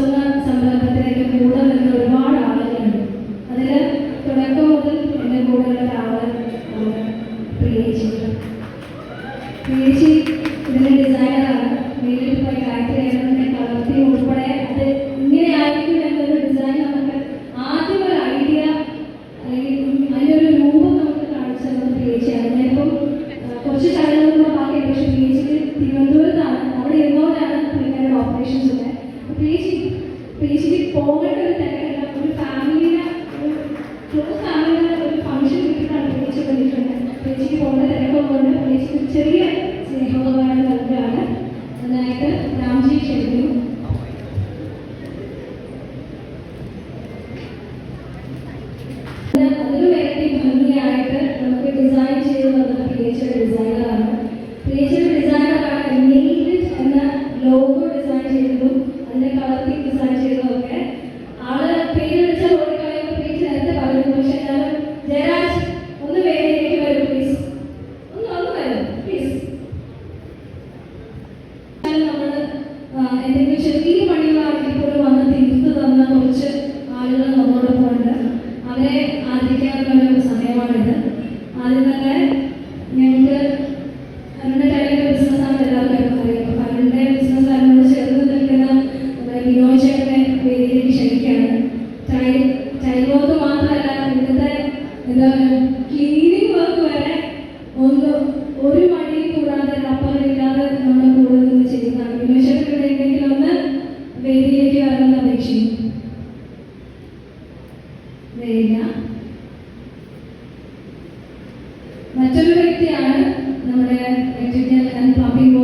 സ്വപ്ന സംരംഭത്തിലേക്ക് കൂടെ നിന്ന് ഒരുപാട് ആളുകളുണ്ട്. അതിൽ തുടക്കം മുതൽ എന്റെ കൂടെയുള്ള ഒരാൾ പ്രിയേച്ചി പ്രിയേച്ചി ഇതിന്റെ ഡിസൈനറാണ് നേരിട്ട് പോയി ആക്ട് ചെയ്യണമെന്നെ കളർത്തി ഉൾപ്പെടെ അത് ഇങ്ങനെ എന്നൊരു ഡിസൈൻ നമുക്ക് ആദ്യം ഒരു ഐഡിയ അല്ലെങ്കിൽ ഒരു രൂപം നമുക്ക് കാണിച്ചു തന്നത് പ്രിയേച്ചിയാണ് ഞാനിപ്പം കുറച്ച് കാര്യങ്ങൾ കൂടെ ബാക്കിയുണ്ട് പക്ഷേ പ്രിയേച്ചിക്ക് തിരുവനന്തപുരത്താണ്. അവിടെ ഇരുന്നോണ്ടാണ് പുള്ളിക്കാരുടെ ഓപ്പറേഷൻസ് ഒക്കെ? പ്രിയേച്ചി പോകേണ്ട ഒരു തിരക്കില്ല ഒരു ഫാമിലിയുടെ ഒരു ക്ലോസ് ഫാമിലിയുടെ ഒരു ഫംഗ്ഷൻ കിട്ടിയിട്ടാണ് പ്രത്യേകിച്ച് വന്നിട്ടുണ്ട്. പ്രത്യേകിച്ച് പോകേണ്ട തിരക്കൊന്നുമില്ല പ്രത്യേകിച്ച് ചെറിയ സ്നേഹോപകാരം നൽകുകയാണ്. നന്നായിട്ട് രാംജി ക്ഷണിക്കുന്നു ഒരു വ്യക്തി ഭംഗിയായിട്ട് നമുക്ക് ഡിസൈൻ ചെയ്ത് വന്നത് ക്രിയേച്ചർ ഡിസൈനറാണ് ക്രിയേച്ചർ എന്ന ലോഗോ ഡിസൈൻ ചെയ്തത്. എന്തെങ്കിലും ചെറിയ പണികളാണെങ്കിൽ പോലും വന്ന് തിരുത്തു തന്ന കുറച്ച് ആളുകൾ നമ്മോടൊപ്പം ഉണ്ട്. അവരെ ആദരിക്കാനുള്ള ഒരു സമയമാണിത്. ആദ്യം തന്നെ ഞങ്ങൾക്ക് അവരുടെ ടൈമിലെ ബിസിനസ്സാണ് എല്ലാവർക്കും അറിയാം. അപ്പം അവരുടെ ബിസിനസ് അതിനോട് ചേർന്ന് നിൽക്കുന്ന വിനോചകനെ വേദിയിലേക്ക് ക്ഷണിക്കുകയാണ്. ടൈ ടൈലോക്ക് മാത്രമല്ല ഇവിടുത്തെ എന്താ ക്ലീനിങ് വർക്ക് വരെ ഒന്ന് ഒരു മടിയും കൂടാതെ റബ്ബറില്ലാതെ നമ്മുടെ കൂടെ നിന്ന് ചെയ്യുന്നതാണ്. മറ്റൊരു വ്യക്തിയാണ് നമ്മുടെ പമ്പിംഗ്